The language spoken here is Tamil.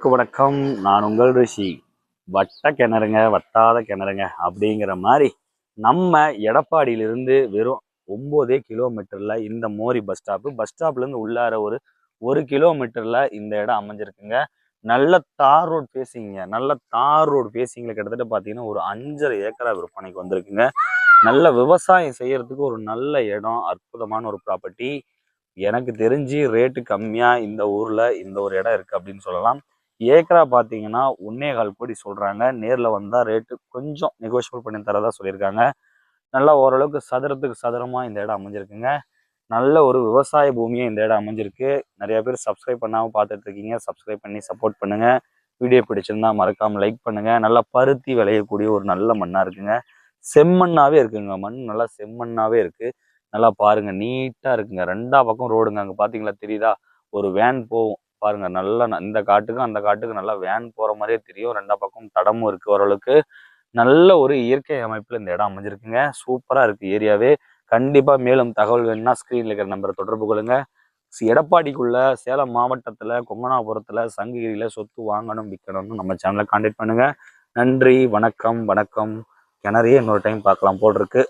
வணக்கம். நான் உங்கள் ரிஷி. வட்ட கிணறுங்க வட்டாத கிணறுங்க அப்படிங்கிற மாதிரி நம்ம எடப்பாடியிலிருந்து வெறும் ஒம்போதே கிலோமீட்டரில் இந்த மோரி பஸ் ஸ்டாப்பு பஸ் ஸ்டாப்லேருந்து உள்ளார ஒரு ஒரு கிலோமீட்டரில் இந்த இடம் அமைஞ்சிருக்குங்க. நல்ல தார் ரோடு பேசிங்க நல்ல தார் ரோடு பேசிங்களை கிட்டத்தட்ட பார்த்தீங்கன்னா ஒரு அஞ்சரை ஏக்கரா விற்பனைக்கு வந்திருக்குங்க. நல்ல விவசாயம் செய்யறதுக்கு ஒரு நல்ல இடம் அற்புதமான ஒரு ப்ராப்பர்ட்டி எனக்கு தெரிஞ்சு ரேட்டு கம்மியாக இந்த ஊரில் இந்த ஒரு இடம் இருக்குது அப்படின்னு சொல்லலாம். ஏக்கரா பார்த்தீங்கன்னா ஒன்னே கால் கோடி சொல்கிறாங்க நேரில் வந்தால் ரேட்டு கொஞ்சம் நெகோஷியபிள் பண்ணி தரதா சொல்லியிருக்காங்க. நல்லா ஓரளவுக்கு சதுரத்துக்கு சதுரமாக இந்த இடம் அமைஞ்சிருக்குங்க. நல்ல ஒரு விவசாய பூமியாக இந்த இடம் அமைஞ்சிருக்கு. நிறைய பேர் சப்ஸ்கிரைப் பண்ணாமல் பார்த்துட்டு இருக்கீங்க சப்ஸ்கிரைப் பண்ணி சப்போர்ட் பண்ணுங்க. வீடியோ பிடிச்சிருந்தா மறக்காமல் லைக் பண்ணுங்க. நல்லா பருத்தி விளையக்கூடிய ஒரு நல்ல மண்ணாக இருக்குங்க. செம்மண்ணாகவே இருக்குங்க. மண் நல்லா செம்மண்ணாகவே இருக்குது நல்லா பாருங்க. நீட்டாக இருக்குங்க. ரெண்டா பக்கம் ரோடுங்க அங்கே பார்த்தீங்களா தெரியுதா? ஒரு வேன் போகும். பாருங்க நல்லா ந- இந்த காட்டுக்கும் அந்த காட்டுக்கு நல்லா வேன் போற மாதிரியே தெரியும். ரெண்டா பக்கம் தடமும் இருக்கு ஓரளவுக்கு. நல்ல ஒரு இயற்கை அமைப்புல இந்த இடம் அமைஞ்சிருக்குங்க. சூப்பரா இருக்கு ஏரியாவே. கண்டிப்பா மேலும் தகவல் வேணும்னா ஸ்கிரீன்ல இருக்கிற நம்பரை தொடர்பு கொள்ளுங்க. எடப்பாடிக்குள்ள சேலம் மாவட்டத்துல கொங்கனாபுரத்துல சங்ககிரியில சொத்து வாங்கணும் விற்கணும்னு நம்ம சேனலை கான்டாக்ட் பண்ணுங்க. நன்றி வணக்கம் வணக்கம். கிணறையே இன்னொரு டைம் பார்க்கலாம் போல் இருக்கு.